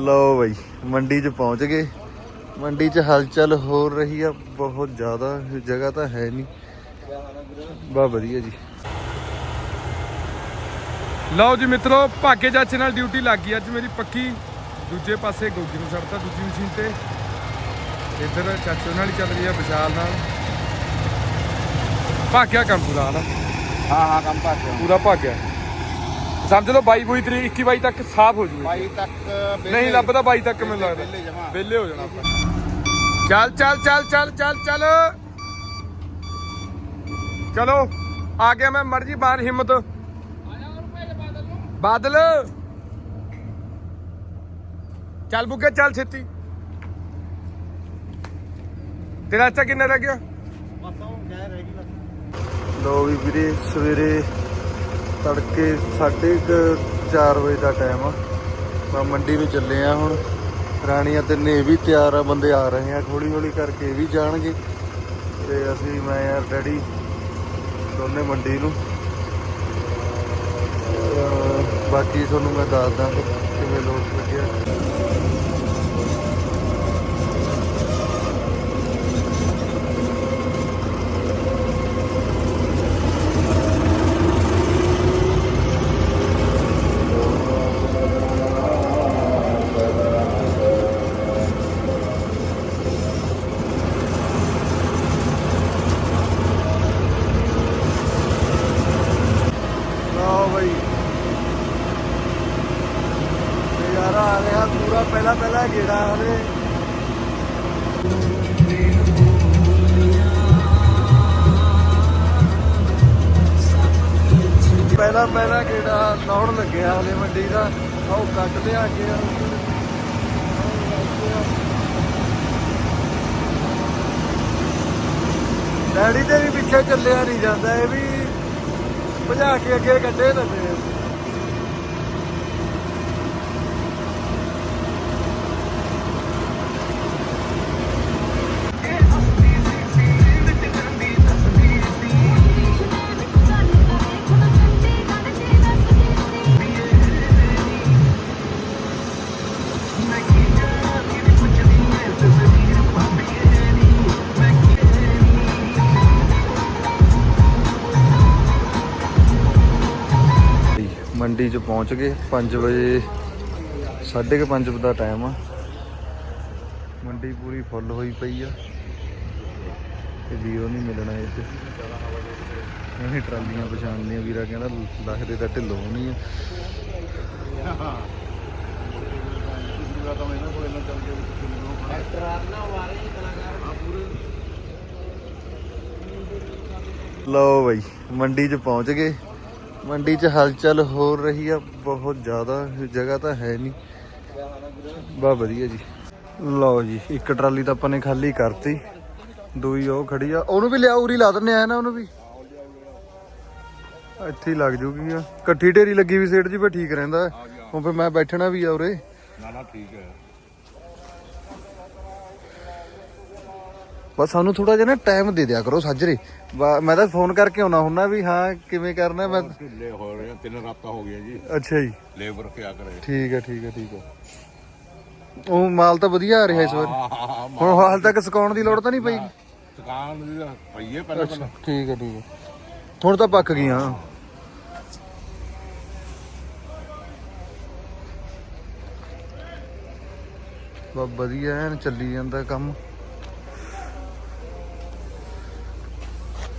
ਲਓ ਬਈ ਮੰਡੀ 'ਚ ਪਹੁੰਚ ਗਏ। ਮੰਡੀ 'ਚ ਹਲਚਲ ਹੋ ਰਹੀ ਆ ਬਹੁਤ ਜ਼ਿਆਦਾ ਜਗ੍ਹਾ ਤਾਂ ਹੈ ਨਹੀਂ। ਬਾ ਵਧੀਆ ਜੀ। ਲਓ ਜੀ ਮਿੱਤਰੋ ਭਾਗੇ ਚਾਚੇ ਨਾਲ ਡਿਊਟੀ ਲੱਗ ਗਈ। ਅੱਜ ਮੇਰੀ ਪੱਕੀ ਦੂਜੇ ਪਾਸੇ ਗੋਗੀ ਨੂੰ ਛੱਡਤਾ ਦੂਜੀ ਮਸ਼ੀਨ ਤੇ। ਇੱਧਰ ਚਾਚੇ ਨਾਲ ਚੱਲ ਰਹੀ ਆ ਵਿਸ਼ਾਲ ਨਾਲ। ਭਾਗਿਆ ਕੰਮ ਪੂਰਾ ਹਨਾ? ਹਾਂ ਹਾਂ ਕੰਮ ਭੱਜ ਗਿਆ ਪੂਰਾ ਭਾਗਿਆ। ਸਮਝ ਲਓ 22 ਬੂਈ ਤਰੀਕ 21 22 ਤੱਕ ਸਾਫ਼ ਹੋ ਜੂਗੀ। ਬਾਈ ਤੱਕ ਨਹੀਂ ਲੱਭਦਾ 22 ਤੱਕ ਮੈਨੂੰ ਲੱਗਦਾ। ਜਮਾਂ। ਵਿਹਲੇ ਹੋ ਜਾਣਾ ਆਪਾਂ। ਚੱਲ ਚੱਲ ਚੱਲ ਚੱਲ ਚੱਲ ਚੱਲ। ਚਲੋ ਆ ਗਿਆ ਮੈਂ ਮਰਜ਼ੀ ਬਾਹਰ ਹਿੰਮਤ। ਬਾਦਲ। ਚੱਲ ਬੁੱਗੇ ਚੱਲ ਛੇਤੀ। ਤੇਰਾ ਅੱਛਾ ਕਿੰਨਾ ਰਹਿ ਗਿਆ? ਲਓ ਵੀ ਵੀਰੇ ਸਵੇਰੇ ਤੜਕੇ 4:30 ਵਜੇ ਦਾ ਟਾਈਮ ਆ। ਮੈਂ ਮੰਡੀ ਨੂੰ ਚੱਲੇ ਆ ਹੁਣ। ਰਾਣੀਆਂ ਤੇ ਨੇ ਵੀ ਤਿਆਰ ਆ, ਬੰਦੇ ਆ ਰਹੇ ਆ। ਹੌਲੀ ਹੌਲੀ ਕਰਕੇ ਇਹ ਵੀ ਜਾਣਗੇ। ਤੇ ਅਸੀਂ, ਮੈਂ ਯਾਰ ਡੈਡੀ ਦੋਨੇ ਮੰਡੀ ਨੂੰ। ਬਾਕੀ ਤੁਹਾਨੂੰ ਮੈਂ ਦੱਸ ਦਾਂ ਕਿਵੇਂ ਲੋਟ ਲੱਗਿਆ ਲਓ ਬਈ ਨਜ਼ਾਰਾ ਆ ਰਿਹਾ ਪੂਰਾ ਪਹਿਲਾ ਪਹਿਲਾ ਗੇੜਾ ਹਲੇ। ਪਹਿਲਾ ਪਹਿਲਾ ਗੇੜਾ ਲਾਉਣ ਲੱਗਿਆ ਹਲੇ ਮੰਡੀ ਦਾ। ਆਓ ਕੱਟ ਲਿਆ ਅੱਗੇ ਡੈਡੀ ਤੇ ਵੀ ਪਿੱਛੇ ਚੱਲਿਆ ਨਹੀਂ ਜਾਂਦਾ, ਇਹ ਵੀ ਭਜਾ ਕੇ ਅੱਗੇ ਕੱਢੇ ਨੰਨੇ ਮੰਡੀ 'ਚ ਪਹੁੰਚ ਗਏ 5 ਵਜੇ 5:30 ਦਾ ਟਾਈਮ ਆ। ਮੰਡੀ ਪੂਰੀ ਫੁੱਲ ਹੋਈ ਪਈ ਆ। ਤੇ ਵੀਰੋ ਨਹੀਂ ਮਿਲਣਾ ਇੱਥੇ ਇਹਨੇ ਟਰਾਲੀਆਂ ਪਛਾਣਨੀਆਂ, ਵੀਰਾ ਕਹਿੰਦਾ ਲੱਗਦੇ ਤਾਂ ਢਿੱਲੋਂ ਨਹੀਂ ਆ। ਲਓ ਬਈ, ਮੰਡੀ 'ਚ ਪਹੁੰਚ ਗਏ। ਮੰਡੀ 'ਚ ਹਲਚਲ ਹੋ ਰਹੀ ਆ, ਬਹੁਤ ਜ਼ਿਆਦਾ, ਜਗ੍ਹਾ ਤਾਂ ਹੈ ਨਹੀਂ। ਬਾ ਵਧੀਆ ਜੀ। ਲਓ ਜੀ, ਇੱਕ ਟਰਾਲੀ ਤਾਂ ਆਪਾਂ ਨੇ ਖਾਲੀ ਕਰਤੀ। ਦੂਈ ਉਹ ਖੜੀ ਆ। ਉਹਨੂੰ ਵੀ ਲਿਆ ਉਰੀ ਲਾ ਦਿੰਨੇ ਆ ਨਾ ਉਹਨੂੰ ਵੀ? ਇੱਥੇ ਹੀ ਲੱਗ ਜੂਗੀ ਆ। ਇਕੱਠੀ ਢੇਰੀ ਲੱਗੀ ਵੀ ਸੇਠ ਜੀ ਫੇ ਠੀਕ ਰਹਿੰਦਾ। ਹੁਣ ਫੇ ਮੈਂ ਬੈਠਣਾ ਵੀ ਆ ਉਰੇ। ਨਾ ਨਾ, ਠੀਕ ਹੈ। ਬਸ ਸਾਨੂੰ ਥੋੜਾ ਜਿਹਾ ਨਾ ਟਾਈਮ ਦੇ ਦਿਆ ਕਰੋ ਸਾਜਰੇ। ਮੈਂ ਤਾਂ ਫੋਨ ਕਰਕੇ ਆਉਣਾ ਹੁੰਨਾ ਵੀ ਹਾਂ ਕਿਵੇਂ ਕਰਨਾ ਮੈਂ ਢਿੱਲੇ ਹੋ ਰਹੇ ਆ ਤਿੰਨ ਰਾਤਾਂ ਹੋ ਗਈਆਂ ਜੀ। ਅੱਛਾ ਜੀ। ਲੇਬਰ ਕਿਆ ਕਰੇ। ਠੀਕ ਹੈ ਠੀਕ ਹੈ ਠੀਕ ਹੈ। ਉਹ ਮਾਲ ਤਾਂ ਵਧੀਆ ਆ ਰਿਹਾ ਇਸ ਵਾਰ। ਹੁਣ ਹਾਲ ਤੱਕ ਸੁਕਾਉਣ ਦੀ ਲੋੜ ਤਾਂ ਨਹੀਂ ਪਈ। ਦੁਕਾਨ ਦੀ ਤਾਂ ਪਈ ਹੈ ਪਹਿਲਾਂ ਪਹਿਲਾਂ ਠੀਕ ਹੈ ਠੀਕ ਹੈ। ਹੁਣ ਤਾਂ ਪੱਕ ਗਈਆਂ। ਬਾ ਵਧੀਆ ਐਨ ਚੱਲੀ ਜਾਂਦਾ ਕੰਮ।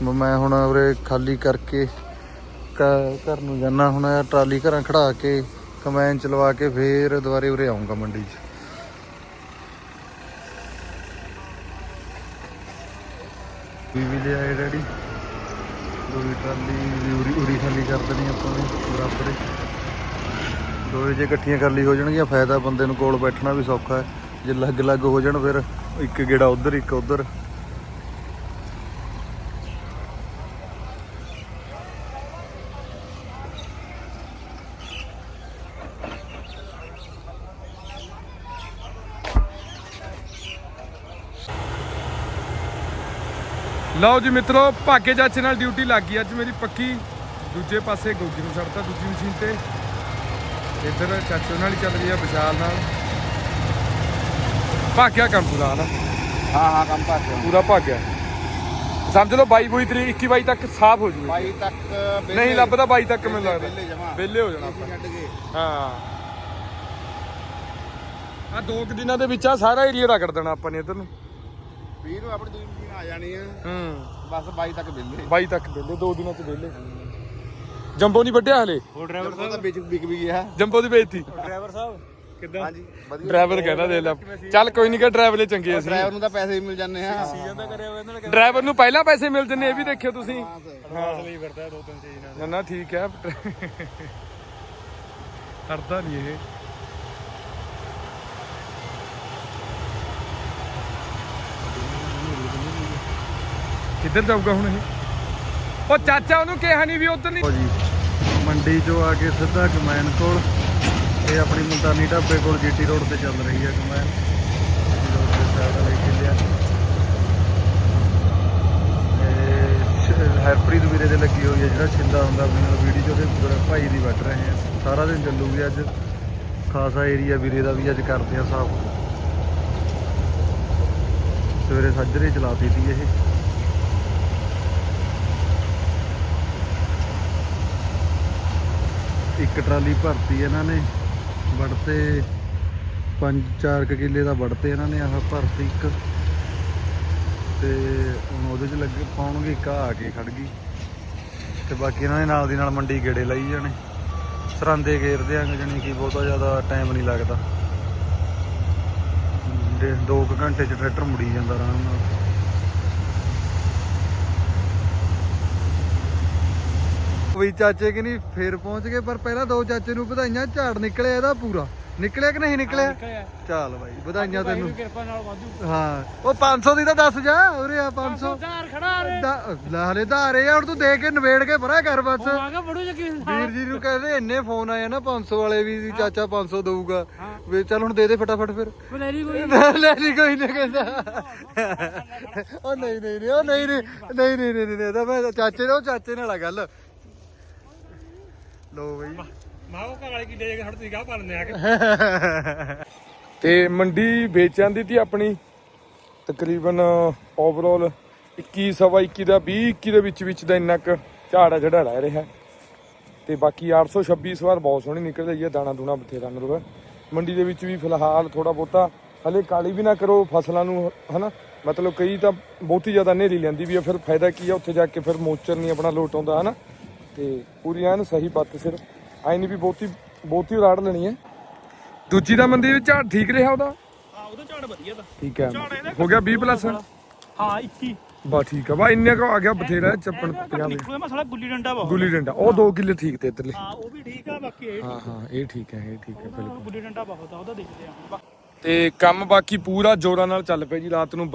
ਮੈਂ ਹੁਣ ਉਰੇ ਖਾਲੀ ਕਰਕੇ ਘਰ ਨੂੰ ਜਾਣਾ ਹੁਣ, ਟਰਾਲੀ ਘਰਾਂ ਖੜਾ ਕੇ, ਕਮੈਨ ਚਲਵਾ ਕੇ ਫੇਰ ਦੁਬਾਰੇ ਉਰੇ ਆਉਂਗਾ ਮੰਡੀ 'ਚ। ਵੀ ਵੀ ਲਿਆਏ ਡੈਡੀ ਦੂਰੀ ਟਰਾਲੀ ਉਰੀ ਉਰੀ ਖਾਲੀ ਕਰ ਦੇਣੀ ਆਪਾਂ ਨੇ, ਬਰਾਬਰ ਹੀ ਦੋਏ ਜੇ ਇਕੱਠੀਆਂ ਖਾਲੀ ਹੋ ਜਾਣਗੀਆਂ, ਫਾਇਦਾ ਬੰਦੇ ਨੂੰ ਕੋਲ ਬੈਠਣਾ ਵੀ ਸੌਖਾ ਹੈ ਜੇ ਲੱਗ ਲੱਗ ਹੋ ਜਾਣ ਫਿਰ, ਇੱਕ ਗੇੜਾ ਉਧਰ, ਇੱਕ ਉਧਰ। ਲਓ ਜੀ ਮਿੱਤਰੋ ਭਾਗੇ ਚਾਚੇ ਨਾਲ ਡਿਊਟੀ ਲੱਗ ਗਈ। ਅੱਜ ਮੇਰੀ ਪੱਕੀ ਦੂਜੇ ਪਾਸੇ ਗੋਗੀ ਨੂੰ ਛੱਡਤਾ ਦੂਜੀ ਮਸ਼ੀਨ ਤੇ। ਇੱਧਰ ਚਾਚੇ ਨਾਲ ਹੀ ਚੱਲ ਰਹੀ ਆ ਵਿਸ਼ਾਲ ਨਾਲ। ਭਾਗਿਆ ਕੰਮ ਪੂਰਾ ਹਨਾ? ਹਾਂ ਹਾਂ ਕੰਮ ਭਰ ਗਿਆ ਪੂਰਾ ਭਾਗਿਆ। ਸਮਝ ਲਓ 22 22 ਤਰੀਕ 21 22 ਤੱਕ ਸਾਫ਼ ਹੋ ਜੂਗਾ। ਬਾਈ ਤੱਕ ਨਹੀਂ ਲੱਭਦਾ 22 ਤੱਕ ਮੈਨੂੰ ਲੱਗਦਾ। ਵਿਹਲੇ ਹੋ ਜਾਣਾ ਆਪਾਂ। ਹਾਂ। ਆ ਦੋ ਕੁ ਦਿਨਾਂ ਦੇ ਵਿੱਚ ਆ ਸਾਰਾ ਏਰੀਆ ਰਗੜ ਦੇਣਾ ਆਪਾਂ ਨੇ ਇਧਰ ਨੂੰ। ਵੀਰ ਨੂੰ ਆਪਣੀ ਦੂਜੀ ਆ ਜਾਣੀ ਆ। ਹੂੰ। ਬਸ ਬਾਈ ਤੱਕ ਵਿਹਲੇ। 22 ਤੱਕ ਵਿਹਲੇ ਦੋ ਦਿਨਾਂ ਚ ਵਿਹਲੇ। ਜੰਬੋ ਨਹੀਂ ਵੱਢਿਆ ਹਲੇ? ਉਹ ਡਰਾਈਵਰ ਤਾਂ ਵਿੱਚ ਵਿਕ ਵੀ ਗਿਆ। ਜੰਬੋ ਦੀ ਬੇਇੱਜ਼ਤੀ। ਡਰਾਈਵਰ ਸਾਹਿਬ? ਕਿੱਦਾਂ? ਹਾਂਜੀ ਵਧੀਆ। ਡਰਾਈਵਰ ਕਹਿੰਦਾ ਦੇ ਲੈ। ਚੱਲ ਕੋਈ ਨਹੀਂ ਕਿ ਡਰਾਈਵਰ ਚੰਗੇ ਅਸੀਂ। ਡਰਾਈਵਰ ਨੂੰ ਤਾਂ ਪੈਸੇ ਵੀ ਮਿਲ ਜਾਂਦੇ ਆ। ਸੀਜ਼ਨ ਤਾਂ ਕਰਿਆ ਹੋਇਆ ਇਹਨਾਂ ਨੇ ਡਰਾਈਵਰ ਨੂੰ ਪਹਿਲਾਂ ਪੈਸੇ ਮਿਲ ਜੰਨੇ ਇਹ ਵੀ ਦੇਖਿਓ ਤੁਸੀਂ। ਹਾਂ ਲਈ ਫਿਰਦਾ ਦੋ ਤਿੰਨ ਸੀਜ਼ਨਾਂ ਨਾ ਨਾ ਠੀਕ ਹੈ। ਕਰਦਾ ਨਹੀਂ ਇਹ। ਕਿੱਧਰ ਜਾਊਗਾ ਹੁਣ ਇਹ? ਉਹ ਚਾਚਾ ਉਹਨੂੰ ਕਿਹਾ ਨਹੀਂ ਵੀ ਉਧਰ ਨਹੀਂ ਜੀ, ਮੰਡੀ ਚੋਂ ਆ ਕੇ ਸਿੱਧਾ ਕਮੈਨ ਕੋਲ, ਇਹ ਆਪਣੀ ਮੁਲਤਾਨੀ ਢਾਬੇ ਕੋਲ ਜੀਟੀ ਰੋਡ ਤੇ ਚੱਲ ਰਹੀ ਹੈ ਕਮੈਨ। ਰੋਡ ਦੇ ਸਾਈਡ ਵਾਲੇ ਕਿਲਿਆ ਇਹ ਹਰਪ੍ਰੀਤ ਵੀਰੇ ਦੇ ਲੱਗੀ ਹੋਈ ਹੈ ਜਿਹੜਾ ਛਿੰਦਾ ਹੁੰਦਾ ਆਪਣੇ ਨਾਲ ਵੀਡੀਓ ਦੇ ਭਾਈ ਦੀ ਵੱਟ ਰਹੇ ਆ। ਸਾਰਾ ਦਿਨ ਚੱਲੂਗੀ ਅੱਜ। ਖਾਸਾ ਏਰੀਆ ਵੀਰੇ ਦਾ ਵੀ ਅੱਜ ਕਰਦੇ ਆ ਸਾਫ਼। ਸਵੇਰੇ ਸੱਜਰੇ ਚਲਾਤੀ ਸੀ ਇਹ। ਇੱਕ ਟਰਾਲੀ ਭਰਤੀ ਇਹਨਾਂ ਨੇ ਵੜਤੇ 5-4 ਕਿੱਲੇ ਦਾ ਵੜਤੇ ਇਹਨਾਂ ਨੇ ਆਹ ਭਰਤੀ ਇੱਕ। ਤੇ ਹੁਣ ਉਹਦੇ ਚ ਲੱਗੇ ਪਾਉਣਗੇ, ਇੱਕ ਆ ਕੇ ਖੜ ਗਈ। ਤੇ ਬਾਕੀ ਇਹਨਾਂ ਦੇ ਨਾਲ ਦੀ ਨਾਲ ਮੰਡੀ ਗੇੜੇ ਲਾਈ ਜਾਣੇ। ਸਰਾਂਦੇ ਘੇਰਦੇ ਆਂ, ਜਾਣੀ ਕਿ ਬਹੁਤਾ ਜ਼ਿਆਦਾ ਟਾਈਮ ਨਹੀਂ ਲੱਗਦਾ। 2 ਘੰਟੇ ਚ ਟਰੈਕਟਰ ਮੁੜੀ ਜਾਂਦਾ ਆਰਾਮ ਨਾਲ। ਵੀ ਚਾਚੇ ਕਿ ਨਹੀਂ ਫੇਰ ਪਹੁੰਚ ਗਏ ਪਰ ਪਹਿਲਾਂ ਦੋ ਚਾਚੇ ਨੂੰ ਵਧਾਈਆਂ ਝਾੜ ਨਿਕਲਿਆ ਇਹਦਾ ਪੂਰਾ ਨਿਕਲਿਆ ਕਿ ਨਹੀਂ ਨਿਕਲਿਆ ਚੱਲ ਬਾਈ ਵਧਾਈਆਂ ਤੈਨੂੰ ਕਿਰਪਾ ਨਾਲ ਵਾਧੂ ਹਾਂ ਉਹ 500 ਦੀ ਤਾਂ ਦੱਸ ਜਾ ਉਰੇ ਆ 500 ਦਾਰ ਖੜਾ ਰੇ ਦਾ- ਲੈ ਹਲੇ ਤਾਂ ਆ ਹੁਣ ਤੂੰ ਦੇ ਕੇ ਨਵੇੜ ਕੇ ਪਰਾਂ ਕਰ ਬਸ ਬੜੂ ਵੀਰ ਜੀ ਨੂੰ ਕਹਿੰਦੇ ਇੰਨੇ ਫੋਨ ਆਏ ਨਾ 500 ਵਾਲੇ ਵੀ ਚਾਚਾ 500 ਦਊਗਾ ਵੀ ਚੱਲ ਹੁਣ ਦੇ ਦੇ ਫਟਾਫਟ ਫਿਰ ਕੋਈ ਲੈ ਨਹੀਂ ਕੋਈ ਨਾ ਕਹਿੰਦਾ ਉਹ ਨਹੀਂ ਨਹੀਂ ਨਹੀਂ ਉਹ ਨਹੀਂ ਨਹੀਂ ਨਹੀਂ ਨਹੀਂ ਨਹੀਂ ਨਹੀਂ ਇਹਦਾ ਮੈਂ ਚਾਚੇ ਨਾਲ ਚਾਚੇ ਨਾਲ ਆ ਗੱਲ ਲੋ ਬਈ। ਮਾਂ ਉਹ ਘਰ ਵਾਲੀ ਕੀ ਡੇ ਕੇ ਹੜਦੀ ਗਾ ਪਾਲਨੇ ਆ ਕੇ। ਤੇ ਮੰਡੀ ਵੇਚਾਂ ਦੀ ਤੀ ਆਪਣੀ। ਤਕਰੀਬਨ ਓਵਰਆਲ 21 ਸਵਾ 21 ਦਾ 20 21 ਦੇ ਵਿੱਚ ਵਿੱਚ ਦਾ ਇੰਨਾ ਕੁ ਝਾੜਾ ਜਿਹੜਾ ਰਹਿ ਰਿਹਾ। ਤੇ ਬਾਕੀ 826 ਇਸ ਵਾਰ ਬਹੁਤ ਸੋਹਣੀ ਨਿਕਲ ਰਹੀ ਹੈ ਦਾਣਾ ਦੂਣਾ ਬਥੇਰਾ ਮਤਲਬ ਮੰਡੀ ਦੇ ਵਿੱਚ ਵੀ ਫਿਲਹਾਲ ਥੋੜਾ ਬਹੁਤਾ ਹਲੇ ਕਾਲੀ ਵੀ ਨਾ ਕਰੋ ਫਸਲਾਂ ਨੂੰ ਹਨਾ ਮਤਲਬ ਕਈ ਤਾਂ ਬਹੁਤੀ ਜ਼ਿਆਦਾ ਨੇਰੀ ਲੈਂਦੀ ਵੀ ਆ ਫਿਰ ਫਾਇਦਾ ਕੀ ਆ ਉੱਥੇ ਜਾ ਕੇ ਫਿਰ ਮੋਚਰ ਨਹੀਂ ਆਪਣਾ ਲੋਟ ਆਉਂਦਾ ਹਨਾ। ਤੇ ਪੂਰੀ ਐਨ ਸਹੀ ਪੱਤ ਸਿਰ। ਨਹੀਂ ਵੀ ਬਹੁਤੀ ਬਹੁਤੀ ਰਾੜ ਲੈਣੀ ਹੈ ਦੂਜੀ ਦਾ ਮੰਦੀ ਝਾੜ ਠੀਕ ਰਿਹਾ ਉਹਦਾ? ਹਾਂ ਉਹਦਾ ਝਾੜ ਵਧੀਆ ਠੀਕ ਹੈ ਹੋ ਗਿਆ 20 ਪਲੱਸ? ਹਾਂ 21 ਬਾ ਠੀਕ ਆ। ਬਾ ਇੰਨੇ ਕੋ ਆ ਗਿਆ ਬਥੇਰਾ ਚੱਪਣ ਘੱਟ 50 ਨਿਕਲੂਗਾ ਮੈਂ ਸਾਲਾ ਗੁੱਲੀ ਡੰਡਾ ਬਹੁਤ ਗੁੱਲੀ ਡੰਡਾ। ਉਹ 2 ਕਿੱਲੇ ਠੀਕ ਤੇ ਇਧਰਲੇ। ਹਾਂ ਉਹ ਵੀ ਠੀਕ ਆ ਬਾਕੀ ਇਹ ਹਾਂ ਹਾਂ ਇਹ ਠੀਕ ਹੈ ਇਹ ਠੀਕ ਹੈ ਬਿਲਕੁਲ। ਗੁੱਲੀ ਡੰਡਾ ਬਹੁਤ ਆ ਉਹਦਾ ਦੇਖਦੇ ਆ ਤੇ ਕੰਮ ਬਾਕੀ ਪੂਰਾ ਜੋਰਾਂ ਨਾਲ ਚੱਲ ਪਿਆ ਜੀ। ਰਾਤ ਨੂੰ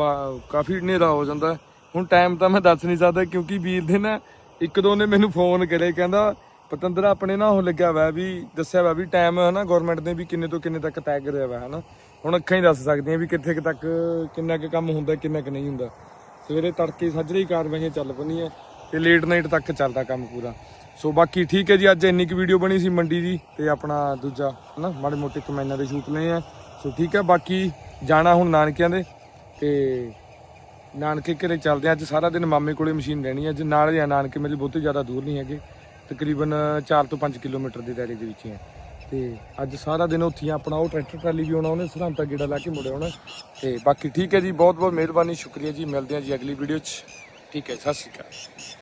ਕਾਫੀ ਹਨੇਰਾ ਹੋ ਜਾਂਦਾ। ਹੁਣ ਟਾਈਮ ਤਾਂ ਮੈਂ ਦੱਸ ਨਹੀਂ ਸਕਦਾ ਕਿਉਂਕਿ ਵੀਰ ਦੇ ਨਾ ਇੱਕ ਦੋ ਨੇ ਮੈਨੂੰ ਫੋਨ ਕਰੇ, ਕਹਿੰਦਾ, ਪਤੰਦਰ, ਆਪਣੇ ਨਾ ਉਹ ਲੱਗਿਆ ਵਾ ਵੀ, ਦੱਸਿਆ ਹੋਇਆ ਵੀ ਟਾਈਮ ਹੈ ਨਾ ਗਵਰਨਮੈਂਟ ਨੇ ਵੀ ਕਿੰਨੇ ਤੋਂ ਕਿੰਨੇ ਤੱਕ ਤੈਅ ਕਰਿਆ ਵਾ ਹੈ ਨਾ ਹੁਣ ਅੱਖਾਂ ਹੀ ਦੱਸ ਸਕਦੀਆਂ ਵੀ ਕਿੱਥੇ ਕੁ ਤੱਕ, ਕਿੰਨਾ ਕੁ ਕੰਮ ਹੁੰਦਾ, ਕਿੰਨਾ ਕੁ ਨਹੀਂ ਹੁੰਦਾ। ਸਵੇਰੇ ਤੜਕੇ ਸਾਜਰੇ ਹੀ ਕਾਰਵਾਈਆਂ ਚੱਲ ਪੈਂਦੀਆਂ ਤੇ ਲੇਟ ਨਾਈਟ ਤੱਕ ਚੱਲਦਾ ਕੰਮ ਪੂਰਾ। ਸੋ ਬਾਕੀ ਠੀਕ ਹੈ ਜੀ, ਅੱਜ ਇੰਨੀ ਕੁ ਵੀਡੀਓ ਬਣੀ ਸੀ ਮੰਡੀ ਦੀ ਤੇ ਆਪਣਾ ਦੂਜਾ ਹਨਾ, ਮਾੜੇ ਮੋਟੇ ਕਮੈਨਾਂ ਦੇ ਸ਼ੂਟ ਲਏ ਆ। ਸੋ ਠੀਕ ਹੈ, ਬਾਕੀ ਜਾਣਾ ਹੁਣ ਨਾਨਕਿਆਂ ਦੇ ਤੇ ਨਾਨਕੇ ਘਰੇ ਚੱਲਦੇ ਆ। ਅੱਜ ਸਾਰਾ ਦਿਨ ਮਾਮੇ ਕੋਲੇ ਮਸ਼ੀਨ ਰਹਿਣੀ ਹੈ ਅੱਜ ਨਾਲ ਹੀ ਆ ਨਾਨਕੇ ਮੇਰੇ ਬਹੁਤੇ ਜ਼ਿਆਦਾ ਦੂਰ ਨਹੀਂ ਹੈਗੇ। ਤਕਰੀਬਨ 4 ਤੋਂ 5 ਕਿਲੋਮੀਟਰ ਦੀ ਦਾਇਰੇ ਦੇ ਵਿੱਚ ਹੀ ਆ। ਤੇ ਅੱਜ ਸਾਰਾ ਦਿਨ ਉੱਥੇ ਆ, ਆਪਣਾ ਉਹ ਟਰੈਕਟਰ ਟਰਾਲੀ ਵੀ ਆਉਣਾ ਉਹਨੇ ਸਿਧਾਂਤਾ ਗੇੜਾ ਲਾ ਕੇ ਮੁੜੇ ਆਉਣਾ। ਤੇ ਬਾਕੀ ਠੀਕ ਹੈ ਜੀ ਬਹੁਤ ਬਹੁਤ ਮਿਹਰਬਾਨੀ ਸ਼ੁਕਰੀਆ ਜੀ। ਮਿਲਦੇ ਹਾਂ ਜੀ ਅਗਲੀ ਵੀਡੀਓ 'ਚ। ਠੀਕ ਹੈ ਸਤਿ ਸ਼੍ਰੀ ਅਕਾਲ।